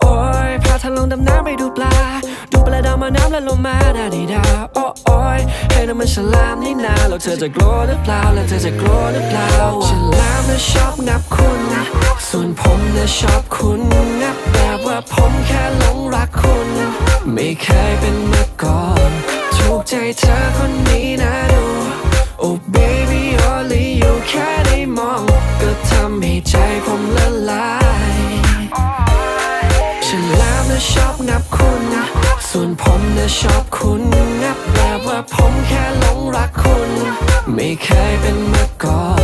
โอ้ยพาเธอลงดำน้ำไปดูปลา ดูปลาดาวมาน้ำและลงมาดาดีดาโอ้โอ้ยเฮ้นั่นมันฉลามนี่นาแล้วเธอจะกลัวหรือเปล่าแล้วเธอจะกลัวหรือเปล่าฉลามน่ะชอบงับคุณส่วนผมน่ะชอบคุณงับแบบว่าผมแค่หลงรักคุณ ไม่เคยเป็นมาก่อนถูกใจเธอคนนี้นะดู Oh baby only you แค่ได้มอง ก็ทำให้ใจผมละลาย นะชอบนับคุณส่วนผมนะชอบคุณนับแบบว่าผมแค่หลงรักคุณ ไม่เคยเป็นมาก่อน